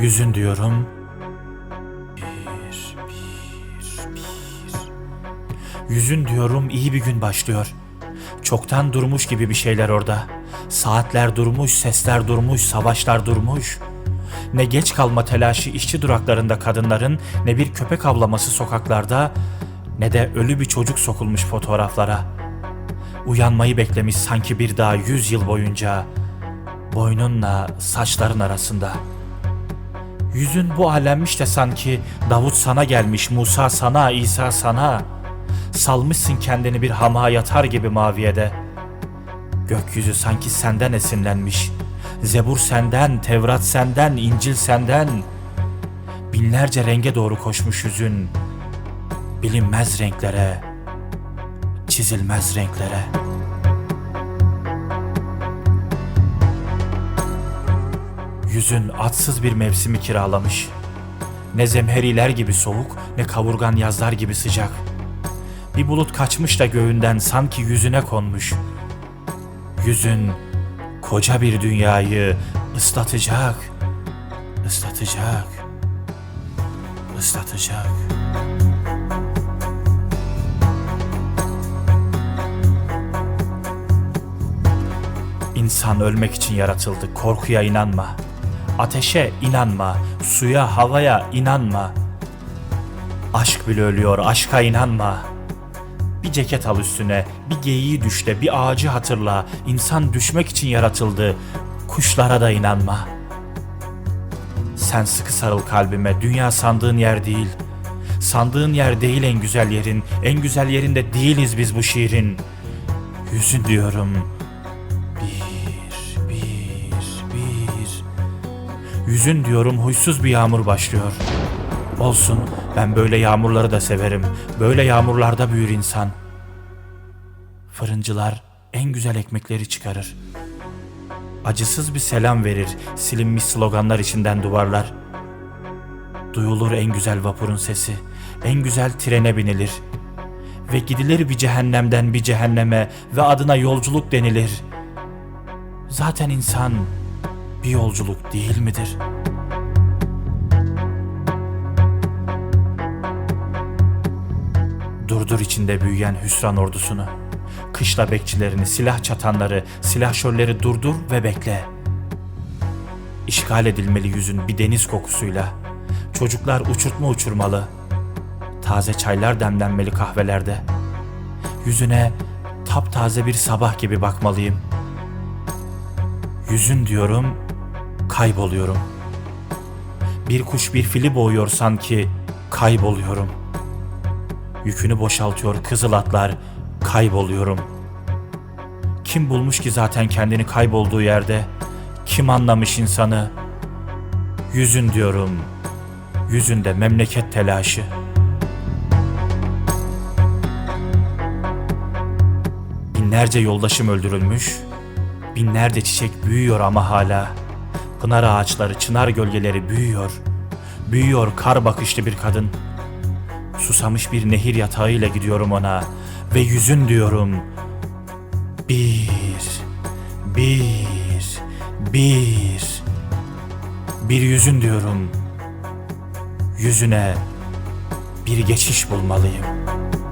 Yüzün diyorum. Bir, bir, bir. Yüzün diyorum iyi bir gün başlıyor. Çoktan durmuş gibi bir şeyler orada. Saatler durmuş, sesler durmuş, savaşlar durmuş. Ne geç kalma telaşı işçi duraklarında kadınların, ne bir köpek avlaması sokaklarda, ne de ölü bir çocuk sokulmuş fotoğraflara. Uyanmayı beklemiş sanki bir daha yüz yıl boyunca. Boynunla saçların arasında. Yüzün bu alemmiş de sanki Davut sana gelmiş, Musa sana, İsa sana. Salmışsın kendini bir hama yatar gibi maviyede. Gökyüzü sanki senden esinlenmiş. Zebur senden, Tevrat senden, İncil senden. Binlerce renge doğru koşmuş yüzün. Bilinmez renklere, çizilmez renklere. Yüzün atsız bir mevsimi kiralamış. Ne zemheriler gibi soğuk, ne kavurgan yazlar gibi sıcak. Bir bulut kaçmış da göğünden sanki yüzüne konmuş. Yüzün koca bir dünyayı ıslatacak, ıslatacak, ıslatacak. İnsan ölmek için yaratıldı. Korkuya inanma. Ateşe inanma. Suya, havaya inanma. Aşk bile ölüyor. Aşka inanma. Bir ceket al üstüne, bir geyiği düşle, bir ağacı hatırla. İnsan düşmek için yaratıldı. Kuşlara da inanma. Sen sıkı sarıl kalbime. Dünya sandığın yer değil. Sandığın yer değil en güzel yerin. En güzel yerinde değiliz biz bu şiirin. Yüzün diyorum. Bir, Yüzün diyorum huysuz bir yağmur başlıyor. Olsun ben böyle yağmurları da severim. Böyle yağmurlarda büyür insan. Fırıncılar en güzel ekmekleri çıkarır. Acısız bir selam verir silinmiş sloganlar içinden duvarlar. Duyulur en güzel vapurun sesi. En güzel trene binilir. Ve gidilir bir cehennemden bir cehenneme ve adına yolculuk denilir. Zaten insan bir yolculuk değil midir?'' Durdur içinde büyüyen hüsran ordusunu. Kışla bekçilerini, silah çatanları, silahşörleri durdur ve bekle. İşgal edilmeli yüzün bir deniz kokusuyla. Çocuklar uçurtma uçurmalı. Taze çaylar demlenmeli kahvelerde. Yüzüne taptaze bir sabah gibi bakmalıyım. Yüzün diyorum, kayboluyorum. Bir kuş bir fili boğuyor sanki, kayboluyorum.'' Yükünü boşaltıyor kızıl atlar, kayboluyorum. Kim bulmuş ki zaten kendini kaybolduğu yerde? Kim anlamış insanı? Yüzün diyorum, yüzünde memleket telaşı. Binlerce yoldaşım öldürülmüş, binlerce çiçek büyüyor ama hala. Pınar ağaçları, çınar gölgeleri büyüyor. Büyüyor kar bakışlı bir kadın.'' Susamış bir nehir yatağıyla gidiyorum ona ve yüzün diyorum. Bir, bir, bir. Bir yüzün diyorum. Yüzüne bir geçiş bulmalıyım.''